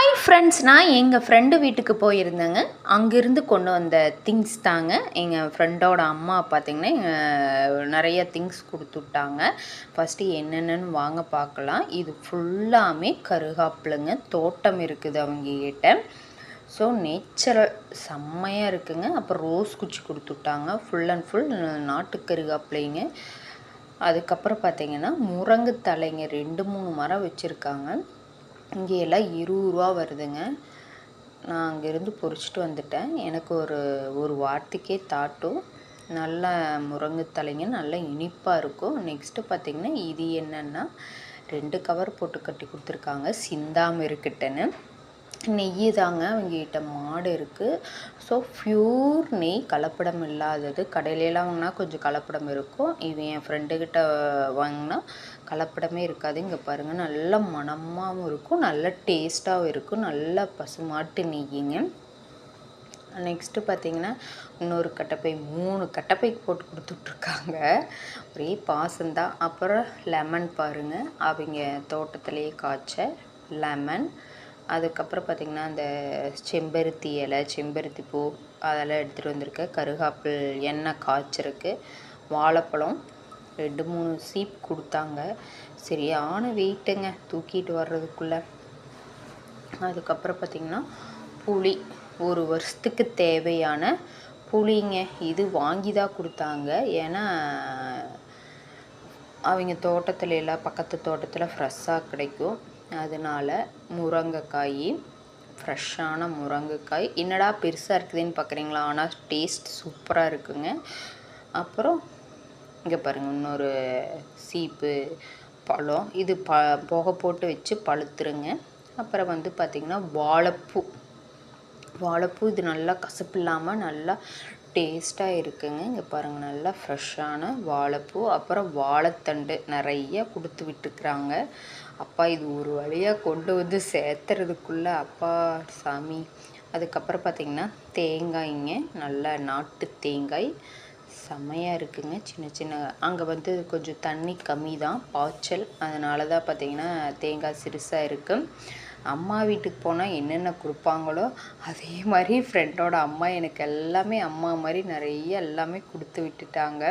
Hi friends நான் எங்கள் friend வீட்டுக்கு போயிருந்தேங்க. அங்கேருந்து கொண்டு வந்த திங்ஸ் தாங்க. எங்கள் ஃப்ரெண்டோட அம்மா பார்த்திங்கன்னா எங்கள் நிறைய திங்ஸ் கொடுத்துட்டாங்க. ஃபஸ்ட்டு என்னென்னு வாங்க பார்க்கலாம் இது ஃபுல்லாமே கருகாப்பிலுங்க தோட்டம் இருக்குது அவங்க கிட்ட ஸோ நேச்சுரல் செம்மையாக இருக்குங்க. அப்புறம் ரோஸ் குச்சி கொடுத்துட்டாங்க. ஃபுல் அண்ட் ஃபுல் நாட்டு கருகாப்பிளைங்க. அதுக்கப்புறம் பார்த்தீங்கன்னா முரங்கு தலைங்க ரெண்டு மூணு மரம் வச்சுருக்காங்க. இங்கே எல்லாம் இருபது ரூபா வருதுங்க. நான் அங்கேருந்து பொறிச்சிட்டு வந்துட்டேன். எனக்கு ஒரு ஒரு வாரத்துக்கே தாட்டும். நல்ல முருங்கை தலைங்க இனிப்பாக இருக்கும். நெக்ஸ்ட்டு பார்த்திங்கன்னா இது என்னென்னா ரெண்டு கவர் போட்டு கட்டி கொடுத்துருக்காங்க. சிந்தாமல் இருக்கட்டுன்னு. நெய் தாங்க அவங்ககிட்ட மாடு இருக்குது ஸோ ப்யூர் நெய் கலப்படம் இல்லாதது. கடையிலலாம் வாங்கினா கொஞ்சம் கலப்படம் இருக்கும். இது என் ஃப்ரெண்டுக்கிட்ட வாங்கினா கலப்படமே இருக்காது. இங்கே பாருங்கள் நல்ல மணமாகவும் இருக்கும். நல்ல டேஸ்ட்டாகவும் இருக்கும். நல்ல பசுமாட்டு நெய்யுங்க. நெக்ஸ்ட்டு பார்த்தீங்கன்னா இன்னொரு கட்டப்பை மூணு கட்டப்பைக்கு போட்டு கொடுத்துட்ருக்காங்க. ஒரே பாசந்தான் அப்புறம் லெமன் பாருங்கள் அவங்க தோட்டத்திலேயே காய்ச்ச லெமன் அதுக்கப்புறம் பார்த்திங்கன்னா அந்த செம்பருத்தி இலை செம்பருத்தி பூ அதெல்லாம் எடுத்துகிட்டு வந்திருக்கேன் கருகாப்பில் எண்ணெய் காய்ச்சிருக்கு. வாழைப்பழம் ரெண்டு மூணு சீப் கொடுத்தாங்க. சரியான வெயிட்டுங்க. தூக்கிட்டு வர்றதுக்குள்ளே. அதுக்கப்புறம் பார்த்திங்கன்னா புளி. ஒரு வருஷத்துக்கு தேவையான புளிங்க. இது வாங்கி தான் கொடுத்தாங்க. ஏன்னா அவங்க தோட்டத்தில் எல்லாம் பக்கத்து தோட்டத்தில் ஃப்ரெஷ்ஷாக கிடைக்கும். அதனால் முருங்கைக்காய் ஃப்ரெஷ்ஷான முருங்கைக்காய். என்னடா பெருசாக இருக்குதுன்னு பார்க்குறீங்களா ஆனால் டேஸ்ட் சூப்பராக இருக்குங்க. அப்புறம் இங்கே பாருங்கள் இன்னொரு சீப்பு பழம். இது ப புகை போட்டு வச்சு பழுத்துருங்க. அப்புறம் வந்து பார்த்திங்கன்னா வாழைப்பூ. வாழைப்பூ இது நல்லா கசப்பு இல்லாமல் நல்லா டேஸ்ட்டாக இருக்குங்க. இங்கே பாருங்கள் நல்லா ஃப்ரெஷ்ஷான வாழைப்பூ அப்புறம் வாழைத்தண்டு நிறைய கொடுத்து விட்டுருக்குறாங்க. அப்பா இது ஒரு வழியாக கொண்டு வந்து சேர்த்துறதுக்குள்ளே அப்பா சாமி. அதுக்கப்புறம் பார்த்திங்கன்னா தேங்காய்ங்க நல்ல நாட்டு தேங்காய். செம்மையாக இருக்குங்க. சின்ன சின்ன அங்கே வந்து கொஞ்சம் தண்ணி கம்மி தான் பாய்ச்சல். அதனால தான் பார்த்திங்கன்னா தேங்காய் சிறுசாக இருக்குது அம்மா வீட்டுக்கு போனால் என்னென்ன கொடுப்பாங்களோ அதே மாதிரி ஃப்ரெண்டோட அம்மா எனக்கு எல்லாமே அம்மா மாதிரி நிறைய எல்லாமே கொடுத்து விட்டுட்டாங்க.